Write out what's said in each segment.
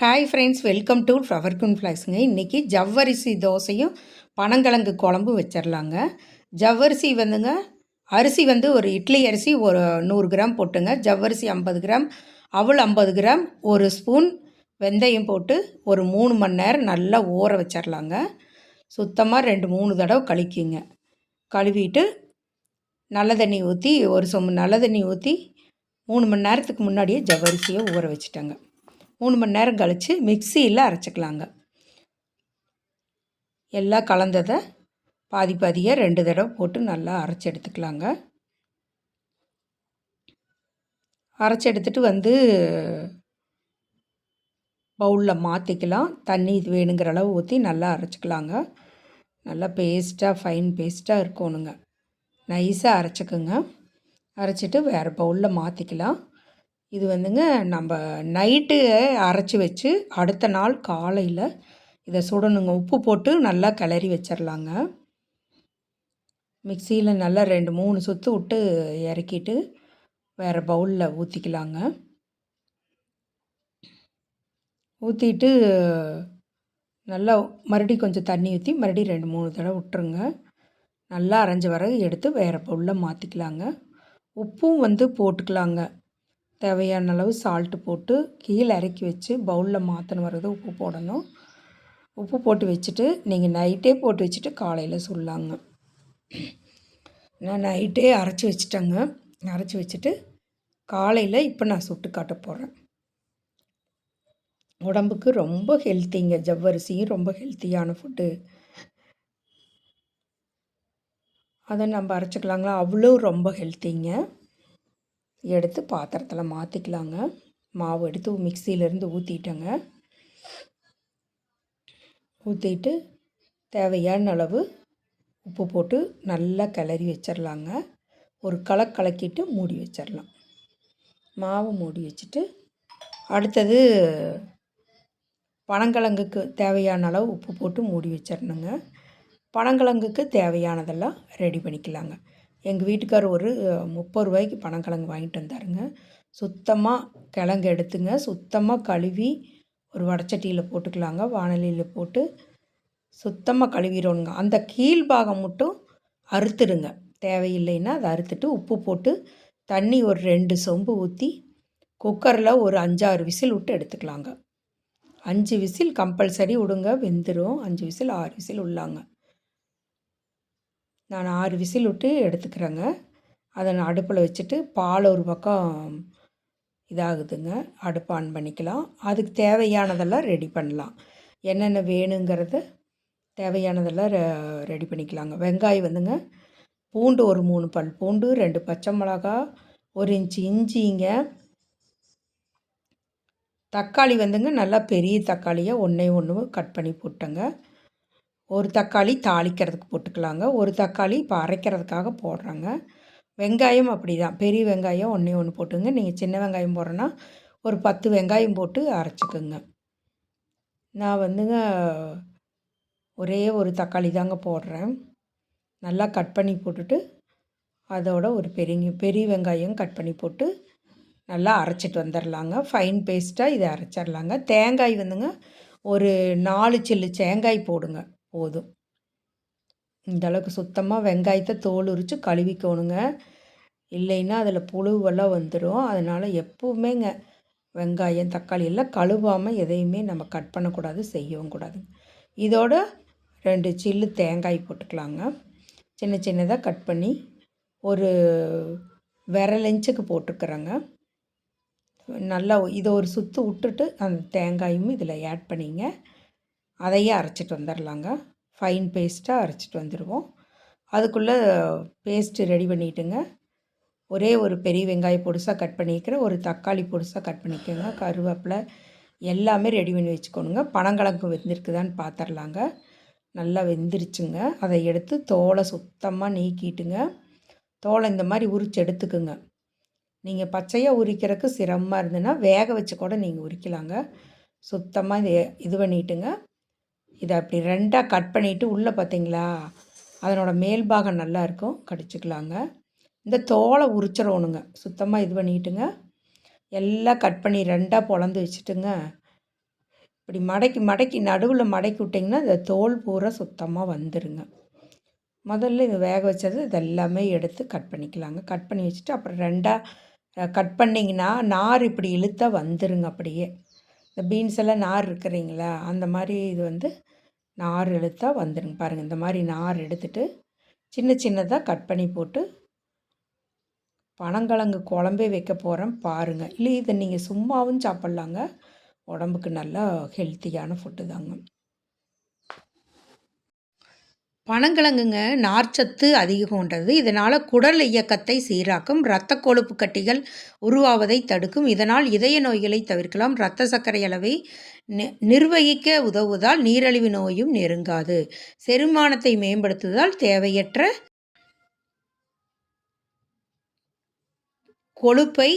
Hi friends welcome to flower குன் ஃப்ளாக்ஸுங்க இன்றைக்கி ஜவ்வரிசி தோசையும் பனங்கிழங்கு குழம்பு வச்சிடலாங்க ஜவ்வரிசி வந்துங்க அரிசி வந்து ஒரு இட்லி அரிசி ஒரு நூறு கிராம் போட்டுங்க. ஜவ்வரிசி ஐம்பது கிராம் அவள் ஐம்பது கிராம் ஒரு ஸ்பூன் வெந்தயம் போட்டு ஒரு மூணு மணி நேரம் நல்லா ஊற வச்சிடலாங்க சுத்தமாக ரெண்டு மூணு தடவை கழிக்குங்க. கழுவிட்டு நல்ல தண்ணி ஊற்றி ஒரு சொம்பு நல்ல தண்ணி ஊற்றி மூணு மணி நேரத்துக்கு முன்னாடியே ஜவ்வரிசியை ஊற வச்சுட்டேங்க. மூணு மணி நேரம் கழித்து மிக்சியில் அரைச்சிக்கலாங்க. எல்லாம் கலந்ததை பாதி பாதியாக ரெண்டு தடவை போட்டு நல்லா அரைச்சி எடுத்துக்கலாங்க. அரைச்சி எடுத்துட்டு வந்து பவுலில் மாற்றிக்கலாம் தண்ணி இது வேணுங்கிற அளவு ஊற்றி நல்லா அரைச்சிக்கலாங்க. நல்லா பேஸ்ட்டாக ஃபைன் பேஸ்ட்டாக இருக்கணுங்க. நைஸாக அரைச்சிக்குங்க. அரைச்சிட்டு வேறு பவுலில் மாற்றிக்கலாம் இது வந்துங்க நம்ம நைட்டு அரைச்சி வச்சு அடுத்த நாள் காலையில் இதை சுடணுங்க. உப்பு போட்டு நல்லா கிளறி வச்சிடலாங்க மிக்சியில் நல்லா ரெண்டு மூணு சுற்று விட்டு இறக்கிட்டு வேறு பவுலில் ஊற்றிக்கலாங்க ஊற்றிட்டு நல்லா மறுபடியும் கொஞ்சம் தண்ணி ஊற்றி மறுபடியும் ரெண்டு மூணு தடவை விட்டுருங்க. நல்லா அரைஞ்ச வர எடுத்து வேறு பவுலில் மாற்றிக்கலாங்க உப்பும் வந்து போட்டுக்கலாங்க. தேவையான அளவு சால்ட்டு போட்டு கீழே இறக்கி வச்சு பவுலில் மாற்றின வரது உப்பு போடணும். உப்பு போட்டு வச்சுட்டு நீங்கள் நைட்டே போட்டு வச்சுட்டு காலையில் சொல்லாங்க நான் நைட்டே அரைச்சி வச்சுட்டேங்க. அரைச்சி வச்சுட்டு காலையில் இப்போ நான் சுட்டு காட்ட போகிறேன் உடம்புக்கு ரொம்ப ஹெல்த்திங்க ஜவ்வரிசியும் ரொம்ப ஹெல்த்தியான ஃபுட்டு அதை நம்ம அரைச்சிக்கலாங்களா? அவ்வளோ ரொம்ப ஹெல்த்திங்க எடுத்து பாத்திரத்தில் மாற்றிக்கலாங்க மாவு எடுத்து மிக்சியிலேருந்து ஊற்றிட்டேங்க ஊற்றிட்டு தேவையான அளவு உப்பு போட்டு நல்லா கிளறி வச்சிடலாங்க ஒரு களை கலக்கிட்டு மூடி வச்சிடலாம் மாவு மூடி வச்சுட்டு அடுத்தது பனங்கிழங்குக்கு தேவையான அளவு உப்பு போட்டு மூடி வச்சிடணுங்க பனங்கிழங்குக்கு தேவையானதெல்லாம் ரெடி பண்ணிக்கலாங்க. எங்கள் வீட்டுக்கார் ஒரு முப்பது ரூபாய்க்கு பனங்கிழங்கு வாங்கிட்டு வந்தாருங்க. சுத்தமாக கிழங்கு எடுத்துங்க. சுத்தமாக கழுவி ஒரு வடச்சட்டியில் போட்டுக்கலாங்க. வானலியில் போட்டு சுத்தமாக கழுவிடணுங்க. அந்த கீழ்பாகம் மட்டும் அறுத்துடுங்க. தேவையில்லைன்னா அதை அறுத்துட்டு உப்பு போட்டு தண்ணி ஒரு ரெண்டு சொம்பு ஊற்றி குக்கரில் ஒரு அஞ்சாறு விசில் விட்டு எடுத்துக்கலாங்க. அஞ்சு விசில் கம்பல்சரி விடுங்க. வெந்துடும் அஞ்சு விசில் ஆறு விசில் உள்ளாங்க. நான் ஆறு விசில் விட்டு எடுத்துக்கிறேங்க. அதை நான் அடுப்பில் வச்சுட்டு பால் ஒரு பக்கம் இதாகுதுங்க. அடுப்பு ஆன் பண்ணிக்கலாம். அதுக்கு தேவையானதெல்லாம் ரெடி பண்ணலாம். என்னென்ன வேணுங்கிறத தேவையானதெல்லாம் ரெடி பண்ணிக்கலாங்க. வெங்காயம் வந்துங்க. பூண்டு ஒரு மூணு பல் பூண்டு ரெண்டு பச்சை மிளகா ஒரு இன்ச்சு இஞ்சிங்க. தக்காளி வந்துங்க நல்லா பெரிய தக்காளியாக ஒன்றே ஒன்று கட் பண்ணி போட்டேங்க. ஒரு தக்காளி தாளிக்கிறதுக்கு போட்டுக்கலாங்க. ஒரு தக்காளி இப்போ அரைக்கிறதுக்காக போடுறாங்க. வெங்காயம் அப்படி தான் பெரிய வெங்காயம் ஒன்றே ஒன்று போட்டுங்க. நீங்கள் சின்ன வெங்காயம் போடுறோன்னா ஒரு பத்து வெங்காயம் போட்டு அரைச்சிக்கோங்க. நான் வந்துங்க ஒரே ஒரு தக்காளி தாங்க போடுறேன். நல்லா கட் பண்ணி போட்டுட்டு அதோட ஒரு பெரிய பெரிய வெங்காயம் கட் பண்ணி போட்டு நல்லா அரைச்சிட்டு வந்துடலாங்க ஃபைன் பேஸ்ட்டாக இதை அரைச்சிடலாங்க தேங்காய் வந்துங்க ஒரு நாலு சில்லு தேங்காய் போடுங்க. போதும். இந்த அளவுக்கு சுத்தமாக வெங்காயத்தை தோல் உரித்து கழுவிக்கணுங்க. இல்லைன்னா அதில் புழுவெல்லாம் வந்துடும் அதனால் எப்போவுமேங்க வெங்காயம் தக்காளி எல்லாம் கழுவாமல் எதையுமே நம்ம கட் பண்ணக்கூடாது செய்யவும் கூடாது. இதோட ரெண்டு சில்லு தேங்காய் போட்டுக்கலாங்க. சின்ன சின்னதாக கட் பண்ணி ஒரு விரல் போட்டுக்கிறேங்க. நல்லா இதை ஒரு சுற்று விட்டுட்டு அந்த தேங்காயும் இதில் ஆட் பண்ணிங்க. அதையே அரைச்சிட்டு வந்துடலாங்க ஃபைன் பேஸ்ட்டாக அரைச்சிட்டு வந்துடுவோம் அதுக்குள்ளே பேஸ்ட்டு ரெடி பண்ணிட்டுங்க. ஒரே ஒரு பெரிய வெங்காயம் பொடிசாக கட் பண்ணிக்கிறேன். ஒரு தக்காளி பொடிசாக கட் பண்ணிக்கோங்க. கருவேப்பிலை எல்லாமே ரெடி பண்ணி வச்சுக்கணுங்க. பனங்கிழங்கு வெந்திருக்குதான்னு பார்த்துர்லாங்க நல்லா வெந்துருச்சுங்க. அதை எடுத்து தோலை சுத்தமாக நீக்கிட்டுங்க. தோலை இந்த மாதிரி உரித்து எடுத்துக்குங்க. நீங்கள் பச்சையாக உரிக்கிறதுக்கு சிரமமாக இருந்ததுன்னா வேக வச்சு கூட நீங்கள் உரிக்கலாங்க. சுத்தமாக இது இது பண்ணிட்டுங்க. இதை அப்படி ரெண்டாக கட் பண்ணிவிட்டு உள்ளே பார்த்தீங்களா? அதனோட மேல்பாகம் நல்லா இருக்கும். கடிச்சிக்கலாங்க. இந்த தோலை உரிச்சிடணுங்க. சுத்தமாக இது பண்ணிட்டுங்க. எல்லாம் கட் பண்ணி ரெண்டாக பொழந்து வச்சுட்டுங்க. இப்படி மடக்கி மடக்கி நடுவில் மடக்கி விட்டிங்கன்னா இந்த தோல் பூரா சுத்தமாக வந்துடுங்க முதல்ல இது வேக வச்சது இதெல்லாமே எடுத்து கட் பண்ணிக்கலாங்க. கட் பண்ணி வச்சுட்டு அப்புறம் ரெண்டாக கட் பண்ணிங்கன்னா நார் இப்படி இழுத்தா வந்துருங்க அப்படியே. இந்த பீன்ஸ் எல்லாம் நார் இருக்கிறீங்களா? அந்த மாதிரி இது வந்து நார் இழுத்தா வந்துடுங்க பாருங்கள் இந்த மாதிரி நார் எடுத்துட்டு சின்ன சின்னதாக கட் பண்ணி போட்டு பனங்கிழங்கு குழம்பே வைக்க போகிறேன் பாருங்கள் இல்லை இதை நீங்கள் சும்மாவும் சாப்பிட்லாங்க. உடம்புக்கு நல்லா ஹெல்த்தியான ஃபுட்டு தாங்க. பனங்கிழங்குங்க நார்ச்சத்து அதிகம் கொண்டது இதனால் குடல் இயக்கத்தை சீராக்கும். இரத்த கொழுப்பு கட்டிகள் உருவாவதை தடுக்கும். இதனால் இதய நோய்களை தவிர்க்கலாம். இரத்த சர்க்கரை அளவை நிர்வகிக்க உதவுவதால் நீரழிவு நோயும் நெருங்காது. செரிமானத்தை மேம்படுத்துவதால் தேவையற்ற கொழுப்பை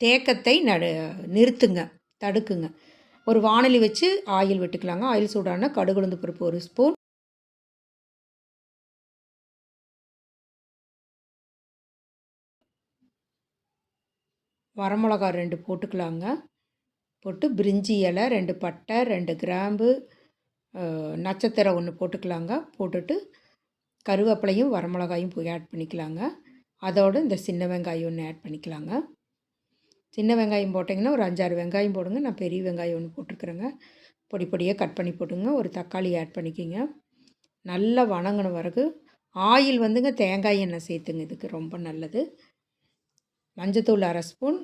தேக்கத்தை நடு நிறுத்துங்க தடுக்குங்க. ஒரு வானொலி வச்சு ஆயில் விட்டுக்கலாங்க. ஆயில் சூடான கடுகுழுந்து பருப்பு ஒரு ஸ்பூன். வரமிளகா ரெண்டு போட்டுக்கலாங்க. போட்டு பிரிஞ்சி இலை ரெண்டு பட்டை ரெண்டு கிராம்பு நட்சத்திரம் ஒன்று போட்டுக்கலாங்க. போட்டுட்டு கருவேப்பிலையும் வரமிளகாயும் போய் ஆட் பண்ணிக்கலாங்க. அதோடு இந்த சின்ன வெங்காயம் ஒன்று ஆட் பண்ணிக்கலாங்க. சின்ன வெங்காயம் போட்டிங்கன்னா ஒரு அஞ்சாறு வெங்காயம் போடுங்க. நான் பெரிய வெங்காயம் ஒன்று போட்டிருக்குறேங்க. பொடி பொடியாக கட் பண்ணி போட்டுங்க ஒரு தக்காளி ஆட் பண்ணிக்கிங்க. நல்லா வணங்கின பிறகு ஆயில் வந்துங்க தேங்காய் எண்ணெய் சேர்த்துங்க. இதுக்கு ரொம்ப நல்லது. மஞ்சத்தூள் அரை ஸ்பூன்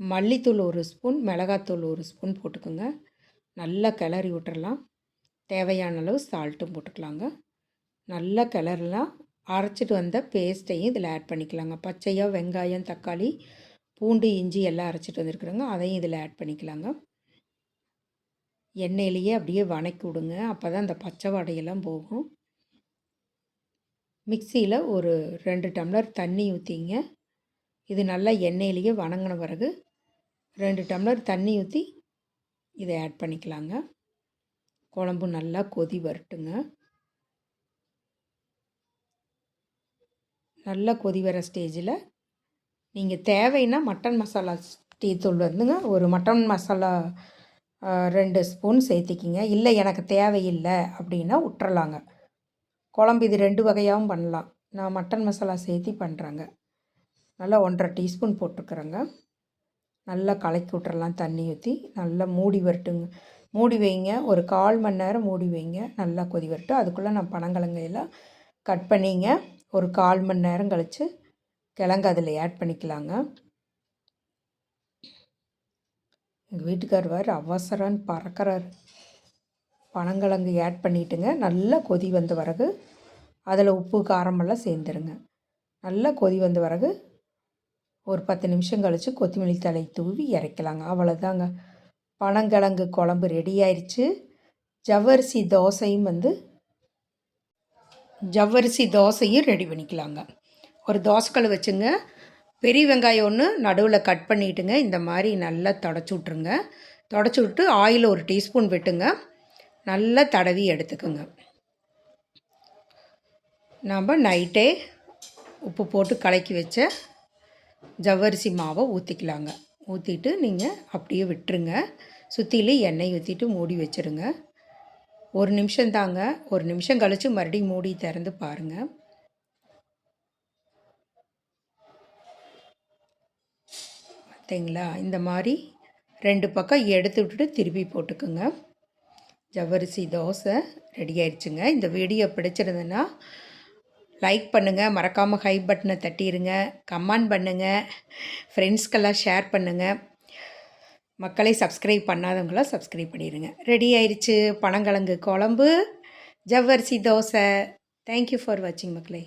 மல்லித்தூள் ஒரு ஸ்பூன் மிளகாத்தூள் ஒரு ஸ்பூன் போட்டுக்கோங்க. நல்லா கிளறி விட்டுறலாம். தேவையான அளவு சால்ட்டும் போட்டுக்கலாங்க. நல்லா கிளறலாம். அரைச்சிட்டு வந்த பேஸ்ட்டையும் இதில் ஆட் பண்ணிக்கலாங்க. பச்சையாக வெங்காயம் தக்காளி பூண்டு இஞ்சி எல்லாம் அரைச்சிட்டு வந்துருக்குறோங்க. அதையும் இதில் ஆட் பண்ணிக்கலாங்க. எண்ணெயிலேயே அப்படியே வணக்கி விடுங்க. அப்போ தான் அந்த பச்சை வடையெல்லாம் போகும். மிக்சியில் ஒரு ரெண்டு டம்ளர் தண்ணி ஊற்றிங்க இது நல்லா எண்ணெயிலேயே வணங்கின பிறகு ரெண்டு டம்ளர் தண்ணி ஊற்றி இதை ஆட் பண்ணிக்கலாங்க. குழம்பு நல்லா கொதி வரட்டுங்க. நல்லா கொதி வர ஸ்டேஜில் நீங்கள் தேவைன்னா மட்டன் மசாலா டீ தூள் வந்துங்க. ஒரு மட்டன் மசாலா ரெண்டு ஸ்பூன் சேர்த்திக்கிங்க. இல்லை எனக்கு தேவையில்லை அப்படின்னா விட்டுறலாங்க குழம்பு இது ரெண்டு வகையாகவும் பண்ணலாம். நான் மட்டன் மசாலா சேர்த்தி பண்ணுறேங்க நல்லா ஒன்றரை டீஸ்பூன் போட்டுக்கிறேங்க. நல்லா கலக்கி விட்றலாம் தண்ணி ஊற்றி நல்லா மூடி வரட்டுங்க. மூடி வைங்க. ஒரு கால் மணி நேரம் மூடி வைங்க. நல்லா கொதி வரட்டும். அதுக்குள்ளே நான் பனங்கிழங்கையெல்லாம் கட் பண்ணிங்க. ஒரு கால் மணி நேரம் கழித்து கிழங்கு அதில் ஆட் பண்ணிக்கலாங்க. எங்கள் வீட்டுக்கார் வேறு அவசரம்னு பறக்கிறார். பனங்கிழங்கு ஆட் பண்ணிவிட்டுங்க நல்லா கொதி வந்த பிறகு அதில் உப்பு காரமெல்லாம் சேர்ந்துருங்க. நல்லா கொதி வந்த பிறகு ஒரு பத்து நிமிஷம் கழித்து கொத்தமல்லி தலை தூவி இறக்கலாங்க. அவ்வளோதாங்க பனங்கிழங்கு குழம்பு ரெடி ஆயிடுச்சு ஜவ்வரிசி தோசையும் வந்து ஜவ்வரிசி தோசையும் ரெடி பண்ணிக்கலாங்க. ஒரு தோசைக்கல் வச்சுங்க. பெரிய வெங்காயம் ஒன்று நடுவில் கட் பண்ணிட்டுங்க. இந்த மாதிரி நல்லா தொடச்சி விட்ருங்க தொடச்சி விட்டு ஆயில் ஒரு டீஸ்பூன் விட்டுங்க. நல்லா தடவி எடுத்துக்குங்க. நம்ம நைட்டே உப்பு போட்டு கலக்கி வச்ச ஜவ்வரிசி மாவை ஊற்றிக்கலாங்க ஊற்றிட்டு நீங்கள் அப்படியே விட்டுருங்க. சுற்றிலும் எண்ணெய் ஊற்றிட்டு மூடி வச்சுருங்க. ஒரு நிமிஷம் தாங்க. ஒரு நிமிஷம் கழித்து மறுபடியும் மூடி திறந்து பாருங்கள் பார்த்தீங்களா இந்த மாதிரி ரெண்டு பக்கம் எடுத்து விட்டுட்டு திருப்பி போட்டுக்குங்க. ஜவ்வரிசி தோசை ரெடி ஆயிடுச்சுங்க. இந்த வீடியோ பிடிச்சிருந்ததுன்னா லைக் பண்ணுங்கள் மறக்காமல் ஹை பட்டனை தட்டிடுங்க கமெண்ட் பண்ணுங்கள் ஃப்ரெண்ட்ஸ்க்கெல்லாம் ஷேர் பண்ணுங்கள் மக்களை சப்ஸ்கிரைப் பண்ணாதவங்களாம் சப்ஸ்கிரைப் பண்ணிடுங்க ரெடி ஆயிடுச்சு பனங்கிழங்கு குழம்பு ஜவ்வரிசி தோசை. தேங்க்யூ ஃபார் வாட்சிங் மக்களை.